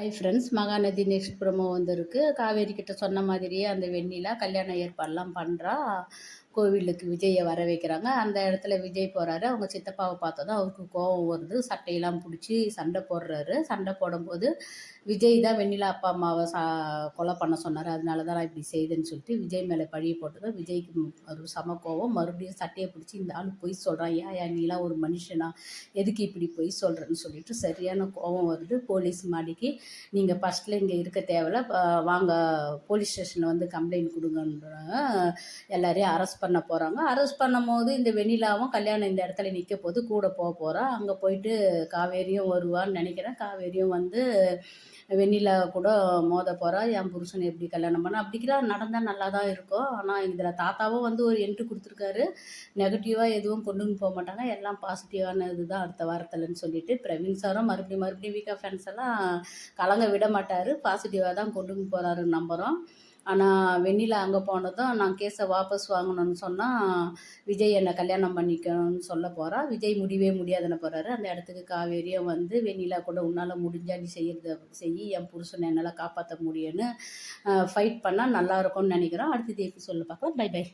Hi friends Mahanadi next promo வந்திருக்கு. காவேரி கிட்ட சொன்ன மாதிரியே அந்த வெண்ணிலா கல்யாண ஏற்பாடெலாம் பண்ணுறா கோவிலுக்கு விஜயை வர வைக்கிறாங்க. அந்த இடத்துல விஜய் போகிறாரு அவங்க சித்தப்பாவை பார்த்ததும் அவருக்கு கோபம் வருது. சட்டையெல்லாம் பிடிச்சி சண்டை போடுறாரு. சண்டை போடும்போது விஜய் தான் வெண்ணிலா அப்பா அம்மாவை சா கொலை பண்ண சொன்னார். அதனால தான் நான் இப்படி செய்தேன்னு சொல்லிட்டு விஜய் மேலே பழிய போட்டதும் விஜய்க்கு ஒரு சம கோவம் மறுபடியும் சட்டையை பிடிச்சி இந்த ஆள் பொய் சொல்கிறான் ஏன் ஏன் நீலாம் ஒரு மனுஷனா? எதுக்கு இப்படி பொய் சொல்கிறேன்னு சொல்லிட்டு சரியான கோபம் வருது. போலீஸ் மாடிக்கு நீங்கள் ஃபஸ்ட்டில் இங்கே இருக்க தேவையில்ல. வாங்க போலீஸ் ஸ்டேஷனில் வந்து கம்ப்ளைண்ட் கொடுங்கன்ற எல்லாரையும் அரெஸ்ட் பண்ண போகிறாங்க அரெஸ்ட் பண்ணும்போது இந்த வெண்ணிலாவும் கல்யாணம் இந்த இடத்துல நிற்க போது கூட போக போகிறா அங்கே போயிட்டு காவேரியும் வருவான்னு நினைக்கிறேன். காவேரியும் வந்து வெண்ணிலா கூட மோத போகிறா என் புருஷன் எப்படி கல்யாணம் பண்ண? அப்படிலாம் நடந்தால் நல்லா தான் இருக்கும். ஆனால் இதில் தாத்தாவும் வந்து ஒரு என்ட்ரு கொடுத்துருக்காரு. நெகட்டிவாக எதுவும் கொண்டுன்னு போக மாட்டாங்க. எல்லாம் பாசிட்டிவான இதுதான் அடுத்த வாரத்தில்னு சொல்லிட்டு பிரவீன் சாரும் மறுபடியும் மறுபடியும் ஆஃப் ஃபேன்ஸ் எல்லாம் கலங்க விட மாட்டார். பாசிட்டிவாக தான் கொண்டுன்னு போகிறாருன்னு நம்புகிறோம் ஆனால் வெண்ணிலா அங்கே போனதும் நான் கேஸை வாபஸ் வாங்கணும்னு சொன்னால் விஜய் என்னை கல்யாணம் பண்ணிக்கணும்னு சொல்ல போகிறா விஜய் முடியவே முடியாதுன்னு போகிறாரு அந்த இடத்துக்கு காவேரியும் வந்து வெண்ணிலா கூட உன்னால் முடிஞ்சா நீ செய்கிறத செய் என் புருஷனை என்னால் காப்பாற்ற முடியும்னு ஃபைட் பண்ணால் நல்லா இருக்கும்னு நினைக்கிறோம். அடுத்தது எப்படி சொல்ல பார்க்கலாம். By by